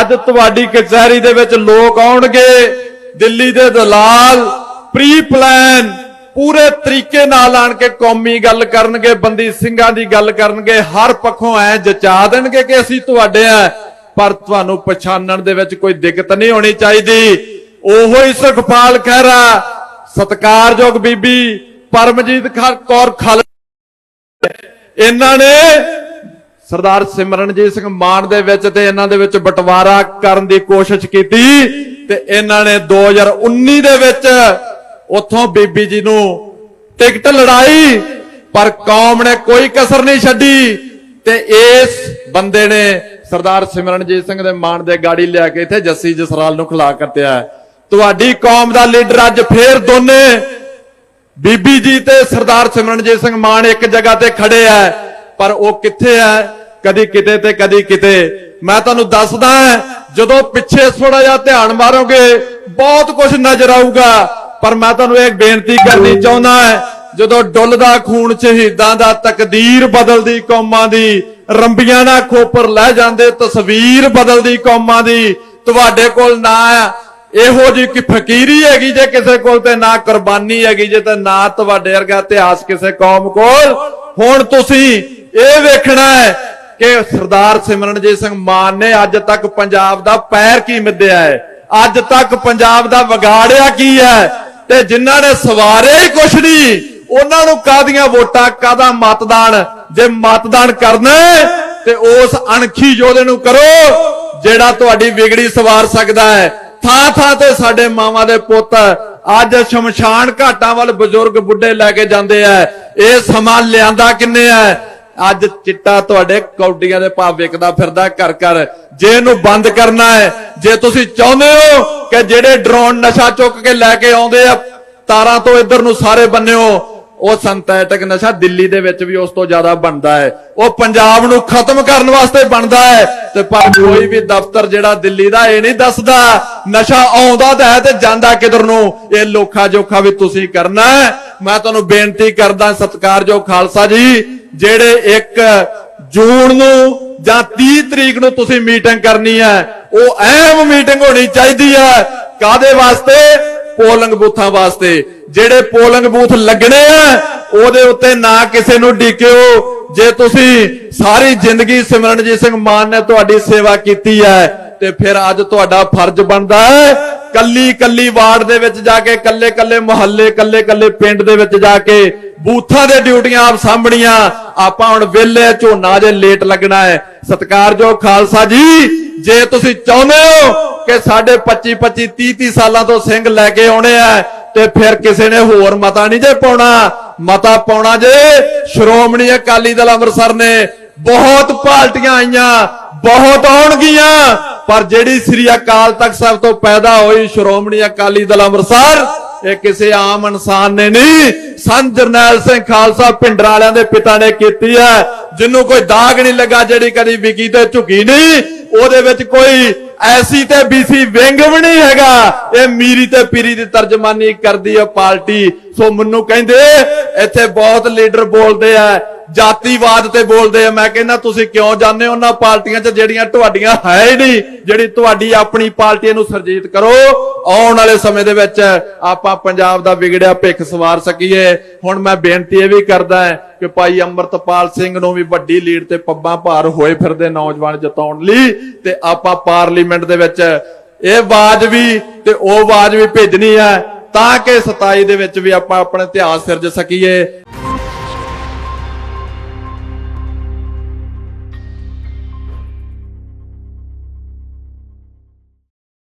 ਅੱਜ ਤੁਹਾਡੀ ਕਚਹਿਰੀ ਦੇ ਵਿੱਚ ਲੋਕ ਆਉਣਗੇ, ਦਿੱਲੀ ਦੇ ਦਲਾਲ ਪ੍ਰੀ ਪਲਾਨ ਪੂਰੇ ਤਰੀਕੇ ਨਾਲ ਆਣ ਕੇ ਕੌਮੀ ਗੱਲ ਕਰਨਗੇ, ਬੰਦੀ ਸਿੰਘਾਂ ਦੀ ਗੱਲ ਕਰਨਗੇ, ਹਰ ਪੱਖੋਂ ਐ ਜਚਾ ਦੇਣਗੇ ਕਿ ਅਸੀਂ ਤੁਹਾਡੇ ਆ। ਪਰ ਤੁਹਾਨੂੰ ਪਛਾਣਨ ਦੇ ਵਿੱਚ ਕੋਈ ਦਿੱਕਤ ਨਹੀਂ ਹੋਣੀ ਚਾਹੀਦੀ। ਉਹੋ ਹੀ ਸੁਖਪਾਲ ਖਹਿਰਾ, ਸਤਕਾਰਯੋਗ ਬੀਬੀ ਪਰਮਜੀਤ ਖਾ- ਕੌਰ ਖਾਲ ਇਹਨਾਂ ਨੇ ਸਰਦਾਰ ਸਿਮਰਨਜੀਤ ਸਿੰਘ ਮਾਨ ਦੇ ਵਿੱਚ ਤੇ ਇਹਨਾਂ ਦੇ ਵਿੱਚ ਬਟਵਾਰਾ ਕਰਨ ਦੀ ਕੋਸ਼ਿਸ਼ ਕੀਤੀ ਤੇ ਇਹਨਾਂ ਨੇ 2019 ਦੇ ਵਿੱਚ ਉੱਥੋਂ ਬੀਬੀ ਜੀ ਨੂੰ ਟਿਕਟ ਲੜਾਈ, ਪਰ ਕੌਮ ਨੇ ਕੋਈ ਕਸਰ ਨਹੀਂ ਛੱਡੀ ਤੇ ਇਸ ਬੰਦੇ ਨੇ ਸਰਦਾਰ ਸਿਮਰਨਜੀਤ ਸਿੰਘ ਦੇ ਮਾਨ ਦੇ ਗਾੜੀ ਲਿਆ ਕੇ ਇੱਥੇ ਜੱਸੀ ਜਸਰਾਲ ਨੂੰ ਖਿਲਾ ਕਰਤਿਆ ਤੁਹਾਡੀ ਕੌਮ ਦਾ ਲੀਡਰ ਅੱਜ ਫੇਰ ਦੋਨੇ ਬੀਬੀ ਜੀ ਤੇ ਸਰਦਾਰ ਸਿਮਰਨਜੀਤ ਸਿੰਘ ਮਾਨ ਇੱਕ ਜਗ੍ਹਾ ਤੇ ਖੜੇ ਆ, ਪਰ ਉਹ ਕਿੱਥੇ ਹੈ ਕਦੀ ਕਿਤੇ ਤੇ ਕਦੀ ਕਿਤੇ। ਮੈਂ ਤੁਹਾਨੂੰ ਦੱਸਦਾ ਜਦੋਂ ਪਿੱਛੇ ਥੋੜਾ ਜਿਹਾ ਧਿਆਨ ਮਾਰੋਗੇ, ਬਹੁਤ ਕੁਝ ਨਜ਼ਰ ਆਊਗਾ। ਪਰ ਮੈਂ ਤੁਹਾਨੂੰ ਇੱਕ ਬੇਨਤੀ ਕਰਨੀ ਚਾਹੁੰਦਾ ਜਦੋਂ ਡੁੱਲਦਾ ਖੂਨ ਸ਼ਹੀਦਾਂ ਦਾ ਤਕਦੀਰ ਬਦਲਦੀ ਕੌਮਾਂ ਦੀ, ਰੰਬੀਆਂ ਨਾਲ ਖੋਪਰ ਲੈ ਜਾਂਦੇ ਤਸਵੀਰ ਬਦਲਦੀ ਕੌਮਾਂ ਦੀ, ਤੁਹਾਡੇ ਕੋਲ ਨਾ ਇਹੋ ਜੀ ਕਿ ਫਕੀਰੀ ਹੈਗੀ ਜੇ ਕਿਸੇ ਕੋਲ ਤੇ, ਨਾ ਕੁਰਬਾਨੀ ਹੈਗੀ ਜੇ ਤੇ, ਨਾ ਤੁਹਾਡੇ ਵਰਗਾ ਇਤਿਹਾਸ ਕਿਸੇ ਕੌਮ ਕੋਲ। ਹੁਣ ਤੁਸੀਂ ਇਹ ਵੇਖਣਾ ਹੈ ਕਿ ਸਰਦਾਰ ਸਿਮਰਨਜੀਤ ਸਿੰਘ ਮਾਨ ਨੇ ਅੱਜ ਤੱਕ ਪੰਜਾਬ ਦਾ ਪੈਰ ਕੀ ਮਿੱਧਿਆ ਹੈ? ਅੱਜ ਤੱਕ ਪੰਜਾਬ ਦਾ ਵਿਗਾੜਿਆ ਕੀ ਹੈ? ਤੇ ਜਿਨ੍ਹਾਂ ਨੇ ਸਵਾਰੇ ਹੀ ਕੁਛ ਨਹੀਂ, ਉਹਨਾਂ ਨੂੰ ਕਾਦੀਆਂ ਵੋਟਾਂ ਕਾਦਾ ਮਤਦਾਨ? ਜੇ ਮਤਦਾਨ ਕਰਨਾ ਤੇ ਉਸ ਅਣਖੀ ਯੋਧੇ ਨੂੰ ਕਰੋ, ਜਿਹੜਾ ਤੁਹਾਡੀ ਵਿਗੜੀ ਸਵਾਰ ਸਕਦਾ ਹੈ। ਥਾਂ ਥਾਂ ਤੇ ਸਾਡੇ ਮਾਵਾਂ ਦੇ ਪੁੱਤ, ਅੱਜ ਸ਼ਮਸ਼ਾਨ ਘਾਟਾਂ ਵੱਲ ਬਜ਼ੁਰਗ ਬੁੱਢੇ ਲੈ ਕੇ ਜਾਂਦੇ ਆ। ਇਹ ਸਮਾਂ ਲਿਆਂਦਾ ਕਿੰਨੇ ਆ? ਅੱਜ ਚਿੱਟਾ ਤੁਹਾਡੇ ਕੌਡੀਆਂ ਦੇ ਭਾਅ ਵਿਕਦਾ ਫਿਰਦਾ ਘਰ ਘਰ। ਜੇ ਇਹਨੂੰ ਬੰਦ ਕਰਨਾ ਹੈ, ਜੇ ਤੁਸੀਂ ਚਾਹੁੰਦੇ ਹੋ ਕਿ ਜਿਹੜੇ ਡਰੋਨ ਨਸ਼ਾ ਚੁੱਕ ਕੇ ਲੈ ਕੇ ਆਉਂਦੇ ਆ, ਤਾਰਾਂ ਤੋਂ ਇੱਧਰ ਨੂੰ ਸਾਰੇ ਬੰਨਿਓ ਉਹ ਸਿੰਥੈਟਿਕ ਨਸ਼ਾ ਦਿੱਲੀ ਦੇ ਵਿੱਚ ਵੀ ਉਸ ਤੋਂ ਜ਼ਿਆਦਾ ਬਣਦਾ ਹੈ। ਉਹ ਪੰਜਾਬ ਨੂੰ ਖਤਮ ਕਰਨ ਵਾਸਤੇ ਬਣਦਾ ਹੈ ਤੇ ਪਰ ਕੋਈ ਵੀ ਦਫ਼ਤਰ ਜਿਹੜਾ ਦਿੱਲੀ ਦਾ, ਇਹ ਨਹੀਂ ਦੱਸਦਾ, ਨਸ਼ਾ ਆਉਂਦਾ ਤਾਂ ਹੈ ਤੇ ਜਾਂਦਾ ਕਿਧਰ ਨੂੰ। ਇਹ ਲੋਖਾ ਜੋਖਾ ਵੀ ਤੁਸੀਂ ਕਰਨਾ ਹੈ। ਮੈਂ ਤੁਹਾਨੂੰ ਬੇਨਤੀ ਕਰਦਾ ਸਤਿਕਾਰਯੋਗ ਖਾਲਸਾ ਜੀ, ਜਿਹੜੇ ਇੱਕ ਜੂਨ ਨੂੰ ਜਾਂ 30 ਤਰੀਕ ਨੂੰ ਤੁਸੀਂ ਮੀਟਿੰਗ ਕਰਨੀ ਹੈ, ਉਹ ਅਹਿਮ ਮੀਟਿੰਗ ਹੋਣੀ ਚਾਹੀਦੀ ਹੈ। ਕਾਦੇ ਵਾਸਤੇ? ਪੋਲਿੰਗ ਬੂਥਾਂ ਵਾਸਤੇ। ਜਿਹੜੇ ਪੋਲਿੰਗ ਬੂਥ ਲੱਗਣੇ ਆ, ਉਹਦੇ ਉੱਤੇ ਨਾ ਕਿਸੇ ਨੂੰ ਡੀਕਿਓ। ਜੇ ਤੁਸੀਂ ਸਾਰੀ ਜ਼ਿੰਦਗੀ ਸਿਮਰਨਜੀਤ ਸਿੰਘ ਮਾਨ ਨੇ ਤੁਹਾਡੀ ਸੇਵਾ ਕੀਤੀ ਹੈ, ਤੇ ਫਿਰ ਅੱਜ ਤੁਹਾਡਾ ਫਰਜ਼ ਬਣਦਾ ਹੈ ਕੱਲੀ ਕੱਲੀ ਵਾਰਡ ਦੇ ਵਿੱਚ ਜਾ ਕੇ, ਕੱਲੇ ਕੱਲੇ ਮੁਹੱਲੇ, ਕੱਲੇ ਕੱਲੇ ਪਿੰਡ ਦੇ ਵਿੱਚ ਜਾ ਕੇ ਬੂਥਾਂ ਦੇ ਡਿਊਟੀਆਂ ਆਪ ਸਾਂਭਣੀਆਂ। ਆਪਾਂ ਹੁਣ ਵਿਹਲੇ ਝੋਨਾ ਜੇ ਲੇਟ ਲੱਗਣਾ ਹੈ। ਸਤਿਕਾਰਯੋਗ ਖਾਲਸਾ ਜੀ, ਜੇ ਤੁਸੀਂ ਚਾਹੁੰਦੇ ਹੋ ਕਿ ਸਾਡੇ 25 25 30 30 ਸਾਲਾਂ ਤੋਂ ਸਿੰਘ ਲੈ ਕੇ ਆਉਣੇ ਆ, ਤੇ ਫਿਰ ਕਿਸੇ ਨੇ ਹੋਰ ਮਤਾ ਨਹੀਂ ਜੇ ਪਾਉਣਾ। ਮਤਾ ਪਾਉਣਾ ਜੇ ਸ਼੍ਰੋਮਣੀ ਅਕਾਲੀ ਦਲ ਅੰਮ੍ਰਿਤਸਰ ਨੇ। ਬਹੁਤ ਪਾਰਟੀਆਂ ਆਈਆਂ, ਬਹੁਤ ਆਉਣਗੀਆਂ। ਪਰ ਜਿਹੜੀ ਸ੍ਰੀ ਅਕਾਲ ਤਖਤ ਸਾਹਿਬ ਤੋਂ ਪੈਦਾ ਹੋਈ ਸ਼੍ਰੋਮਣੀ ਅਕਾਲੀ ਦਲ ਅੰਮ੍ਰਿਤਸਰ, ਇਹ ਕਿਸੇ ਆਮ ਇਨਸਾਨ ਨੇ ਨਹੀਂ। ਸੰਤ ਜਰਨੈਲ ਸਿੰਘ ਖਾਲਸਾ ਪਿੰਡਰਾਂ ਵਾਲਿਆਂ ਦੇ ਪਿਤਾ ਨੇ ਕੀਤੀ ਹੈ। ਜਿਹਨੂੰ ਕੋਈ ਦਾਗ ਨਹੀਂ ਲੱਗਾ, ਜਿਹੜੀ ਕਦੀ ਵਿਕੀ ਤੇ ਝੁਕੀ ਨਹੀਂ। ਉਹਦੇ ਵਿੱਚ ਕੋਈ ਐਸੀ ਤੇ ਬੀਸੀ ਵਿੰਗ ਵੀ ਨਹੀਂ ਹੈਗਾ। ਇਹ ਮੀਰੀ ਤੇ ਪੀਰੀ ਦੀ ਤਰਜਮਾਨੀ ਕਰਦੀ ਹੈ ਪਾਰਟੀ ਸੋ ਮੈਨੂੰ ਕਹਿੰਦੇ, ਇੱਥੇ ਬਹੁਤ ਲੀਡਰ ਬੋਲਦੇ ਆ। ਜਾਤੀਵਾਦ ਤੇ ਬੋਲਦੇ ਆ। ਮੈਂ ਕਹਿੰਦਾ, ਤੁਸੀਂ ਕਿਉਂ ਜਾਂਦੇ ਹੋ ਉਹਨਾਂ ਪਾਰਟੀਆਂ 'ਚ ਜਿਹੜੀਆਂ ਤੁਹਾਡੀਆਂ ਹੈ ਹੀ ਨਹੀਂ, ਜਿਹੜੀ ਤੁਹਾਡੀ ਆਪਣੀ ਪਾਰਟੀ ਨੂੰ ਸਰਜੀਤ ਕਰੋ? ਆਉਣ ਵਾਲੇ ਸਮੇਂ ਦੇ ਵਿੱਚ ਆਪਾਂ ਪੰਜਾਬ ਦਾ ਵਿਗੜਿਆ ਭਿੱਖ ਸਵਾਰ ਸਕੀਏ। ਹੁਣ ਮੈਂ ਬੇਨਤੀ ਇਹ ਵੀ ਕਰਦਾ ਹਾਂ ਕਿ ਭਾਈ ਅੰਮ੍ਰਿਤਪਾਲ ਸਿੰਘ ਨੂੰ ਵੀ ਵੱਡੀ ਲੀਡ ਤੇ ਪੱਬਾਂ ਭਾਰ ਹੋਏ ਫਿਰਦੇ ਨੌਜਵਾਨ ਜਤਾਉਣ ਲਈ ਤੇ ਆਪਾਂ ਪਾਰਲੀਮੈਂਟ ਦੇ ਵਿੱਚ ਇਹ ਆਵਾਜ਼ ਵੀ ਤੇ ਉਹ ਆਵਾਜ਼ ਵੀ ਭੇਜਣੀ ਹੈ ਤਾਂ ਕਿ 27 ਦੇ ਵਿੱਚ ਵੀ ਆਪਾਂ ਆਪਣਾ ਇਤਿਹਾਸ ਸਿਰਜ ਸਕੀਏ।